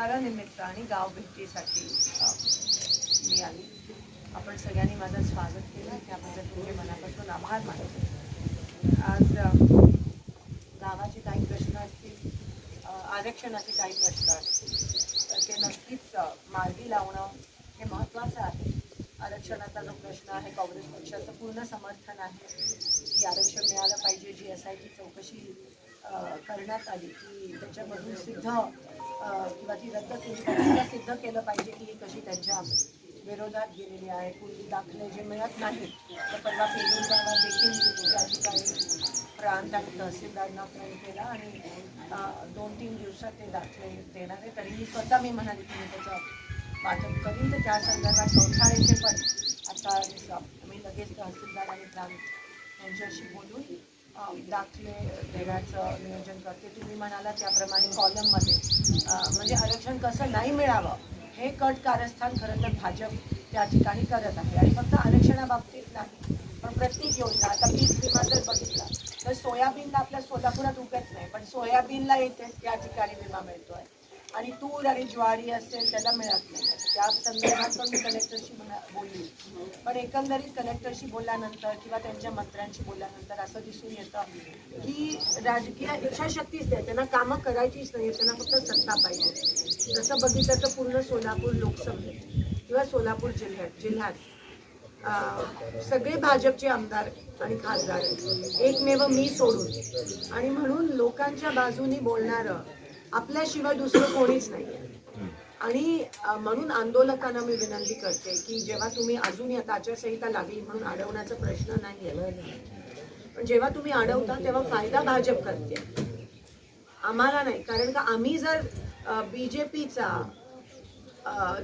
प्रचारानिमित्त आणि गाव भेटीसाठी मी आली. आपण सगळ्यांनी माझं स्वागत केलं. त्याबद्दल तुमचे मनापासून आभार मानतो. आज गावाचे काही प्रश्न असतील आरक्षणाचे काही प्रश्न असतील तर ते नक्कीच मार्गी लावणं हे महत्त्वाचं आहे. आरक्षणाचा जो प्रश्न आहे काँग्रेस पक्षाचं पूर्ण समर्थन आहे की आरक्षण मिळालं पाहिजे जी एस आयची चौकशी करण्यात आली की त्याच्यामधून सिद्ध किंवा ती रद्द केली सिद्ध केलं पाहिजे की ही कशी त्यांच्या विरोधात गेलेली आहे. पूर्वी दाखले जे मिळत नाहीत तर परवा पेलूर गावात देखील त्या ठिकाणी प्रांत आणि तहसीलदारांना फोन केला आणि दोन तीन दिवसात ते दाखले देणार आहे. तरीही स्वतः मी म्हणाली की मी त्याचं वाटप करीन. तर त्या संदर्भात कौठाळ पण आता मी लगेच तहसीलदार आणि प्रांत यांच्याशी बोलून दाखले देण्याचं नियोजन करते. तुम्ही म्हणाला त्याप्रमाणे कॉलममध्ये म्हणजे आरक्षण कसं नाही मिळावं हे कट कारस्थान खरं तर भाजप त्या ठिकाणी करत आहे. आणि फक्त आरक्षणाबाबतीत नाही पण प्रत्येक योजना आता पीक विमा जर बघितला तर सोयाबीनला आपल्या सोलापुरात उगत नाही पण सोयाबीनला येते त्या ठिकाणी विमा मिळतो आहे आणि तूर आणि ज्वारी असेल त्याला मिळत नाही. त्या संदर्भात पण मी कलेक्टरशी बोलली. पण एकंदरीत कलेक्टरशी बोलल्यानंतर किंवा त्यांच्या मंत्र्यांशी बोलल्यानंतर असं दिसून येतं की राजकीय इच्छाशक्तीच नाही. त्यांना कामं करायचीच नाही. त्यांना फक्त सत्ता पाहिजे. जसं बघितलं तर पूर्ण सोलापूर लोकसभेत किंवा सोलापूर जिल्ह्यात जिल्ह्यात सगळे भाजपचे आमदार आणि खासदार आहेत. एकमेव मी सोडून आणि म्हणून लोकांच्या बाजूनी बोलणारं आपल्याशिवाय दुसरं कोणीच नाही आणि म्हणून आंदोलकांना मी विनंती करते की जेव्हा तुम्ही अजूनही आता आचारसंहिता लागली म्हणून अडवण्याचा प्रश्न नाही आहे. पण जेव्हा तुम्ही अडवता तेव्हा फायदा भाजप करते. आम्हाला नाही. कारण का आम्ही जर बी जे पीचा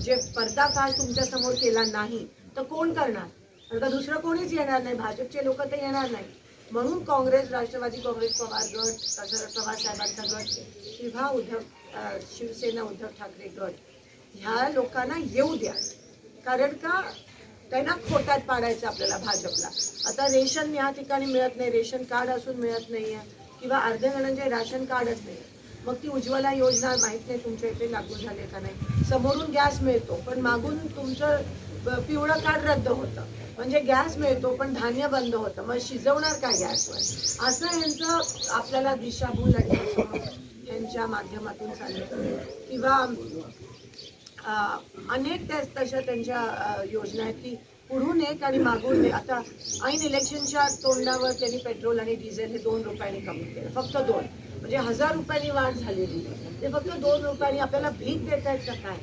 जे पर्दाफाश तुमच्यासमोर केला नाही तर कोण करणार? कारण का दुसरं कोणीच येणार नाही. भाजपचे लोक तर येणार नाही म्हणून काँग्रेस राष्ट्रवादी काँग्रेस पवार गट शरद पवार साहेबांचा गट किंवा उद्धव शिवसेना उद्धव ठाकरे गट. ह्या लोकांना येऊ द्या. कारण का? त्यांना खोट्यात पाडायचं आपल्याला भाजपला. आता रेशन या ठिकाणी मिळत नाही. रेशन कार्ड असून मिळत नाहीये. किंवा अर्ध्या जणांचे म्हणजे राशन कार्डच नाही. मग ती उज्ज्वला योजना माहीत नाही तुमच्या इथे लागू झाली का नाही? समोरून गॅस मिळतो पण मागून तुमचं पिवळं कार्ड रद्द होतं. म्हणजे गॅस मिळतो पण धान्य बंद होतं. मग शिजवणार काय गॅसवर? असं यांचं आपल्याला दिशाभूल आणि यांच्या माध्यमातून चालले. किंवा अनेक त्या तशा त्यांच्या योजना आहेत की पुढून एक आणि मागून एक. आता ऐन इलेक्शनच्या तोंडावर त्यांनी पेट्रोल आणि डिझेल हे दोन रुपयांनी कमी केलं. फक्त दोन. म्हणजे हजार रुपयांनी वाढ झालेली. ते फक्त दोन रुपयांनी आपल्याला भीक देत आहेत का काय?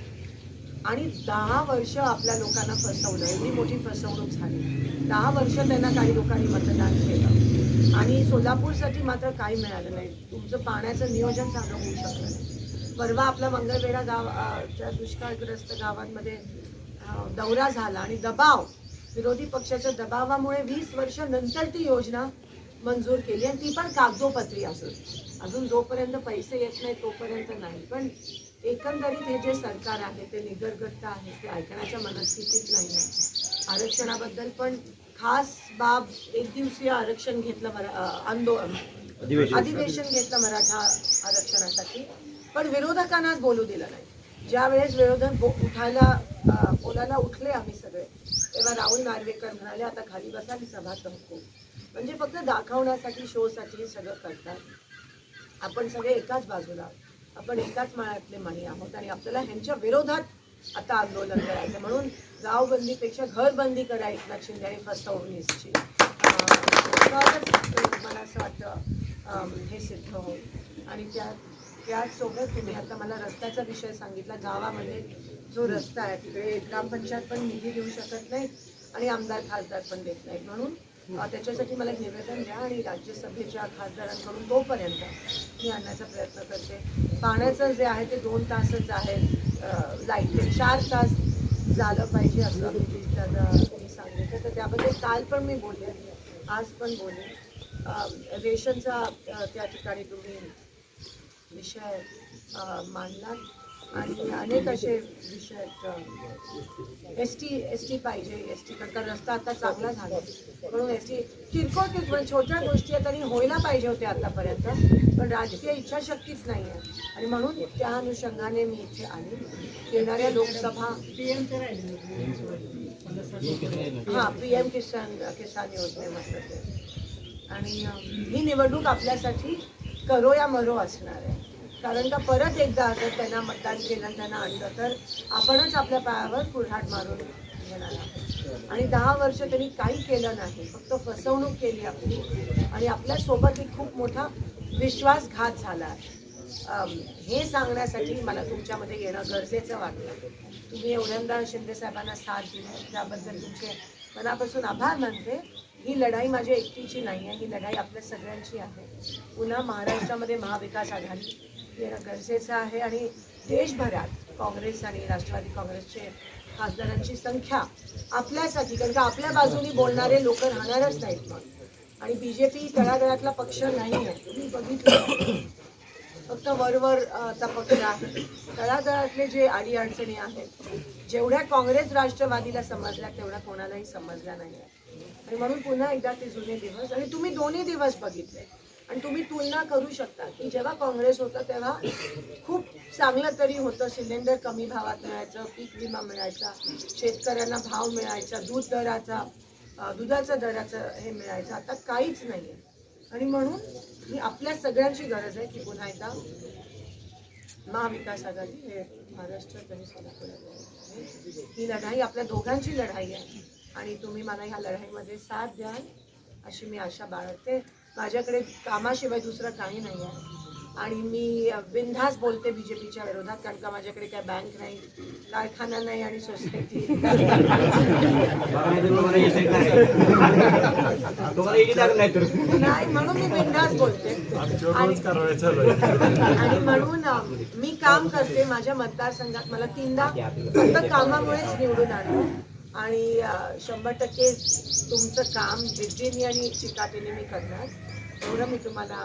आणि दहा वर्ष आपल्या लोकांना फसवलं. एवढी मोठी फसवणूक झाली. दहा वर्ष त्यांना काही लोकांनी मतदान केलं. आणि सोलापूरसाठी मात्र काही मिळालं नाही. तुमचं पाण्याचं नियोजन चांगलं होऊ शकलं नाही. परवा आपला मंगळवेढा गाव दुष्काळग्रस्त गावांमध्ये दौरा झाला आणि दबाव विरोधी पक्षाच्या दबावामुळे वीस वर्ष नंतर ती योजना मंजूर केली आणि ती पण कागदोपत्री असून अजून जोपर्यंत पैसे येत नाही तोपर्यंत नाही. पण एकंदरीत हे जे सरकार आहे ते निगरगट्ट आहे ते ऐकण्याच्या मनस्थितीत नाही आहे. आरक्षणाबद्दल पण खास बाब एक दिवसीय आरक्षण घेतलं मरा आंदोलन अधिवेशन. घेतलं मराठा आरक्षणासाठी. पण विरोधकांनाच बोलू दिलं नाही. ज्या वेळेस विरोधक बो- उठायला बोलायला उठले आम्ही सगळे तेव्हा राहुल नार्वेकर म्हणाले आता खाली बसा मी सभा तहकू म्हणजे फक्त दाखवण्यासाठी शोसाठी सगळं करतात. आपण सगळे एकाच बाजूला. आपण एकाच माळ्यातले मणी आहोत आणि आपल्याला ह्यांच्या विरोधात आता आंदोलन करायचं म्हणून गावबंदीपेक्षा घरबंदी करा एकनाथ शिंदे आणि फसवणीची तरच मला असं वाटतं हे सिद्ध होईल. आणि त्या त्याचसोबत तुम्ही आता मला रस्त्याचा विषय सांगितला. गावामध्ये जो रस्ता आहे तिकडे ग्रामपंचायत पण निधी देऊ शकत नाही आणि आमदार खासदार पण देत नाहीत. म्हणून त्याच्यासाठी मला निवेदन द्या आणि राज्यसभेच्या खासदारांकडून तोपर्यंत मी आणण्याचा प्रयत्न करते. पाण्याचं जे आहे ते दोन तासच आहे. लाइट ते चार तास झालं पाहिजे असं मी सांगितलं. तर त्याबद्दल काल पण मी बोलले आज पण बोलले. रेशनचा त्या ठिकाणी तुम्ही विषय अं, मांडलात. आणि अनेक असे विषय आहेत एस टी एस टी पाहिजे एस टी करता रस्ता आता चांगला झाला. म्हणून एस टी किरकोळ किरकोळ छोट्या गोष्टी आहेत आणि व्हायला पाहिजे होत्या आतापर्यंत पण राजकीय इच्छाशक्तीच नाही आहे. आणि म्हणून त्या अनुषंगाने मी इथे आली. येणाऱ्या लोकसभा हां पी एम किसान किसान योजनेमध्ये आणि ही निवडणूक आपल्यासाठी करो या मरो असणार आहे. कारण का परत एकदा जर त्यांना मतदान केलं त्यांना आणलं तर आपणच आपल्या पायावर कुऱ्हाड मारून घेणार आहोत. आणि दहा वर्ष त्यांनी काही केलं नाही फक्त फसवणूक केली आपली. आणि आपल्यासोबत एक खूप मोठा विश्वासघात झाला आहे. हे सांगण्यासाठी मला तुमच्यामध्ये येणं गरजेचं वाटलं. तुम्ही एवढ्यांदा शिंदे साहेबांना साथ दिली त्याबद्दल तुमचे मनापासून आभार मानते. ही लढाई माझ्या एकटीची नाही आहे ही लढाई आपल्या सगळ्यांची आहे. पुन्हा महाराष्ट्रामध्ये महाविकास आघाडी येणं गरजेचं आहे. आणि देशभरात काँग्रेस आणि राष्ट्रवादी काँग्रेसचे खासदारांची संख्या आपल्यासाठी कारण का आपल्या बाजूनी बोलणारे लोक राहणारच नाहीत मग. आणि बी जे पी तळागळातला पक्ष नाही आहे तुम्ही बघितलं. फक्त वरवर अ, पक्ष आहे. तळागाळातले जे अडीअडचणी आहेत जेवढ्या काँग्रेस राष्ट्रवादीला समजल्या तेवढ्या कोणालाही समजल्या नाही आणि म्हणून पुन्हा एकदा ते जुने दिवस आणि तुम्ही दोन्ही दिवस बघितले. आणि तुम्ही तुलना करू शकता की जेव्हा काँग्रेस होतं तेव्हा खूप चांगलं तरी होतं. सिलेंडर कमी भावात मिळायचं पीक विमा मिळायचा शेतकऱ्यांना भाव मिळायचा दूध दराचा दुधाचा दराचं हे मिळायचं. आता काहीच नाही आहे आणि म्हणून ही आपल्या सगळ्यांची गरज आहे की पुन्हा एकदा महाविकास आघाडी हे महाराष्ट्रात आणि सोलापूर ही लढाई आपल्या दोघांची लढाई आहे. आणि तुम्ही मला ह्या लढाईमध्ये साथ द्याल अशी मी आशा बाळगते. माझ्याकडे कामाशिवाय दुसरं काही नाही आहे आणि मी बिनधास बोलते बी जे पीच्या विरोधात कारण का माझ्याकडे काय बँक नाही कारखाना नाही आणि सोसायटी नाही तर. नाही म्हणून मी बिनधास बोलते. आणि रोज कारवाई चालू आहे आणि म्हणून मी काम करते माझ्या मतदारसंघात. मला तीनदा फक्त कामामुळेच निवडून आणलं. आणि शंभर टक्के तुमचं काम जिद्दीने आणि चिकाटीने मी करणार. एवढं मी तुम्हाला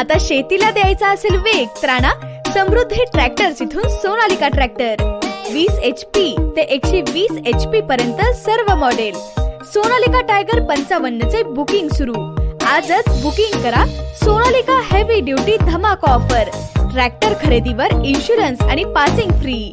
आता शेतीला द्यायचा असेल वेग तर समृद्धी ट्रॅक्टर्स इथून सोनालिका ट्रॅक्टर. वीस एच पी ते एकशे वीस एच पी पर्यंत सर्व मॉडेल सोनालिका टायगर पंचावन्न चे बुकिंग सुरू. आजच बुकिंग करा सोनालिका हेवी ड्युटी धमाका ऑफर ट्रॅक्टर खरेदीवर इन्शुरन्स आणि पासिंग फ्री